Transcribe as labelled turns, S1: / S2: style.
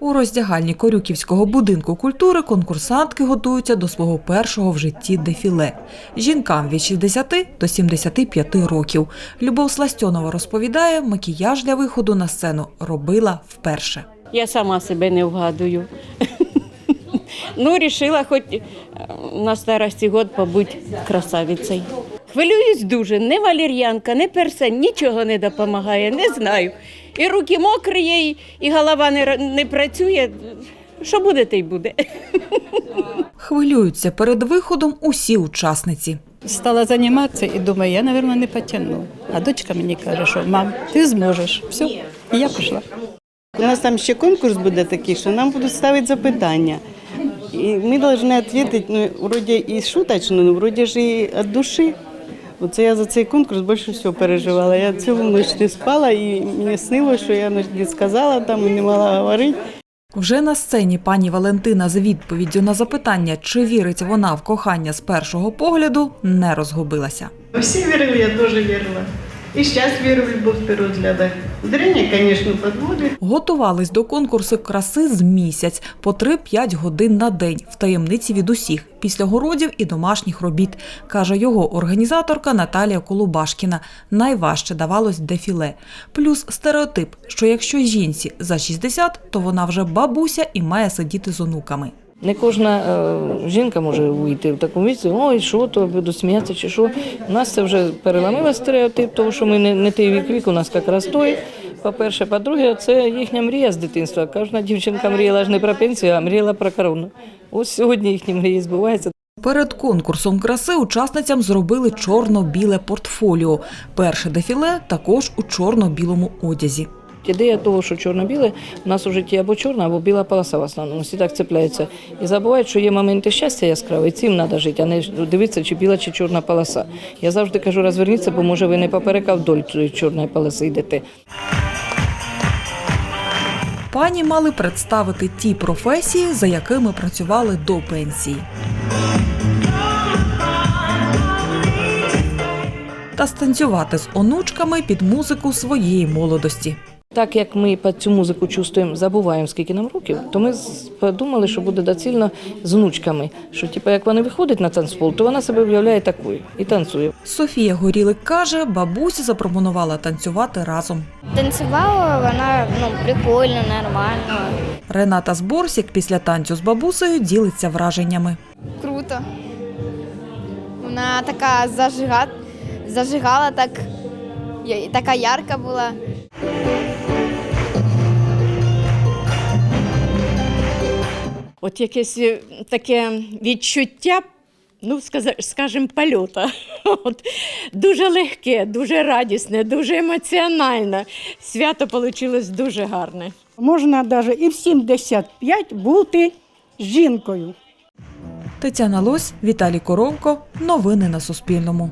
S1: У роздягальні Корюківського будинку культури конкурсантки готуються до свого першого в житті дефіле. Жінкам від 60 до 75 років. Любов Сластьонова розповідає, макіяж для виходу на сцену робила вперше.
S2: Я сама себе не вгадую. Ну, рішила хоч на старості год побути красавицею. Хвилююсь дуже, не валір'янка, не персень, нічого не допомагає, не знаю. І руки мокрі, і- і голова не, не працює. Що буде, те й буде.
S1: Хвилюються перед виходом усі учасниці.
S3: Стала займатися і думаю, я, мабуть, не потягну. А дочка мені каже, що мам, ти зможеш. Все, і я пішла.
S4: У нас там ще конкурс буде такий, що нам будуть ставити запитання. І ми повинні відповідати, ну, вроді і шуточно, ну, вроді ж і від душі. Оце я за цей конкурс більше всього переживала. Я цілу ніч не спала і мені снилося, що я не сказала там і не мала говорити.
S1: Вже на сцені пані Валентина з відповіддю на запитання, чи вірить вона в кохання з першого погляду, не розгубилася.
S4: Всі вірили, я дуже вірила. І зараз вірю в любов першого взгляду. Зрення, звісно, підводить.
S1: Готувались до конкурсу краси з місяць по 3-5 годин на день в таємниці від усіх, після городів і домашніх робіт, каже його організаторка Наталія Колубашкіна. Найважче давалось дефіле. Плюс стереотип, що якщо жінці за 60, то вона вже бабуся і має сидіти з онуками.
S5: Не кожна е, жінка може вийти в такому віці, ой, що то, буду сміятися чи що. У нас це вже переламило стереотип, тому що ми не, не той вік вік, у нас якраз той. По-перше, по-друге, це їхня мрія з дитинства. Кожна дівчинка мріяла ж не про пенсію, а мріяла про корону. Ось сьогодні їхні мрії збуваються.
S1: Перед конкурсом краси учасницям зробили чорно-біле портфоліо. Перше дефіле також у чорно-білому одязі.
S5: Ідея того, що чорно-біле, у нас у житті або чорна, або біла полоса в основному. Всі так цепляються. І забувають, що є моменти щастя яскраві, цим треба жити, а не дивитися, чи біла, чи чорна полоса. Я завжди кажу, розверніться, бо може ви не поперек, а вдоль чорної полоси йдете.
S1: Пані мали представити ті професії, за якими працювали до пенсії. Та станцювати з онучками під музику своєї молодості.
S5: Так як ми під цю музику чувствуємо, забуваємо, скільки нам років, то ми подумали, що буде доцільно з внучками. Що типу, як вони виходять на танцпол, то вона себе уявляє такою і танцює.
S1: Софія Горілик каже, бабуся запропонувала танцювати разом.
S6: Танцювала вона ну, прикольно, нормально.
S1: Рената Зборсік після танцю з бабусею ділиться враженнями.
S6: Круто. Вона така зажига... зажигала, так, така ярка була.
S2: От якесь е, таке відчуття, ну, скажімо, польота. От, дуже легке, дуже радісне, дуже емоціональне. Свято вийшло дуже гарне.
S7: Можна навіть і в 75 бути жінкою.
S1: Тетяна Лось, Віталій Коровко. Новини на Суспільному.